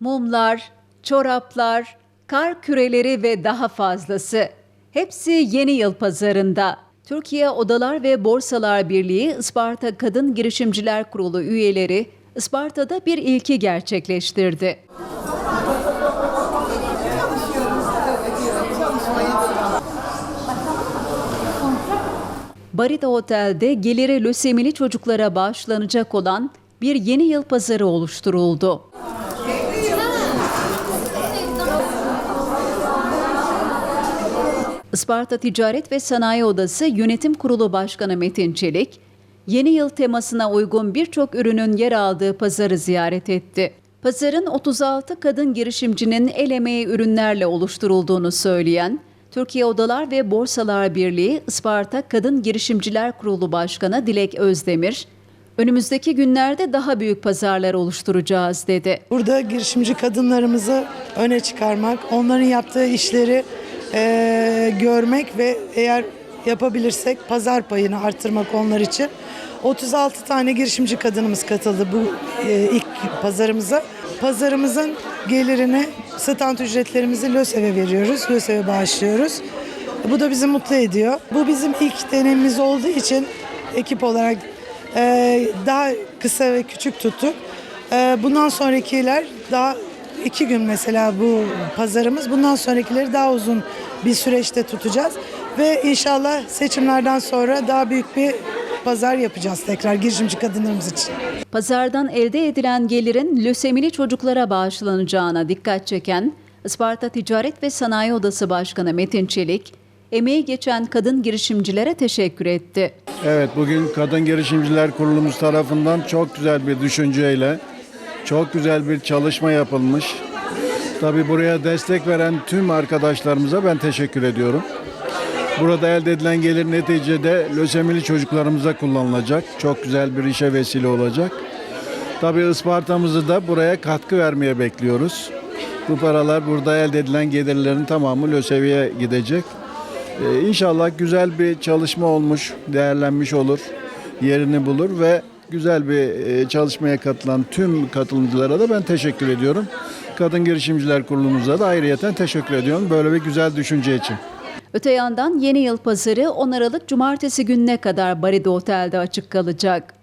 Mumlar, çoraplar, kar küreleri ve daha fazlası. Hepsi yeni yıl pazarında. Türkiye Odalar ve Borsalar Birliği Isparta Kadın Girişimciler Kurulu üyeleri Isparta'da bir ilki gerçekleştirdi. Barita Otel'de geliri lösemili çocuklara bağışlanacak olan bir yeni yıl pazarı oluşturuldu. Isparta Ticaret ve Sanayi Odası Yönetim Kurulu Başkanı Metin Çelik, yeni yıl temasına uygun birçok ürünün yer aldığı pazarı ziyaret etti. Pazarın 36 kadın girişimcinin el emeği ürünlerle oluşturulduğunu söyleyen Türkiye Odalar ve Borsalar Birliği Isparta Kadın Girişimciler Kurulu Başkanı Dilek Özdemir, önümüzdeki günlerde daha büyük pazarlar oluşturacağız dedi. Burada girişimci kadınlarımızı öne çıkarmak, onların yaptığı işleri eee, görmek ve eğer yapabilirsek pazar payını arttırmak onlar için. 36 tane girişimci kadınımız katıldı bu eee, ilk pazarımıza. Pazarımızın gelirini stand ücretlerimizi LÖSEV'e veriyoruz, LÖSEV'e bağışlıyoruz. Bu da bizi mutlu ediyor. Bu bizim ilk denememiz olduğu için ekip olarak eee, daha kısa ve küçük tuttuk. Ee, Bundan sonrakiler daha iki gün mesela bu pazarımız. Bundan sonrakileri daha uzun bir süreçte tutacağız. Ve inşallah seçimlerden sonra daha büyük bir pazar yapacağız tekrar girişimci kadınlarımız için. Pazardan elde edilen gelirin lösemili çocuklara bağışlanacağına dikkat çeken Isparta Ticaret ve Sanayi Odası Başkanı Metin Çelik, emeği geçen kadın girişimcilere teşekkür etti. Evet bugün Kadın Girişimciler Kurulumuz tarafından çok güzel bir düşünceyle çok güzel bir çalışma yapılmış. Tabi buraya destek veren tüm arkadaşlarımıza ben teşekkür ediyorum. Burada elde edilen gelir neticede lösemili çocuklarımıza kullanılacak. Çok güzel bir işe vesile olacak. Tabi Isparta'mızı da buraya katkı vermeye bekliyoruz. Bu paralar burada elde edilen gelirlerin tamamı LÖSEV'ye gidecek. Ee, İnşallah güzel bir çalışma olmuş, değerlenmiş olur, yerini bulur ve güzel bir e, çalışmaya katılan tüm katılımcılara da ben teşekkür ediyorum. Kadın Girişimciler Kurulumuza da ayrıyeten teşekkür ediyorum böyle bir güzel düşünce için. Öte yandan yeni yıl pazarı 10 Aralık Cumartesi gününe kadar Barida Otel'de açık kalacak.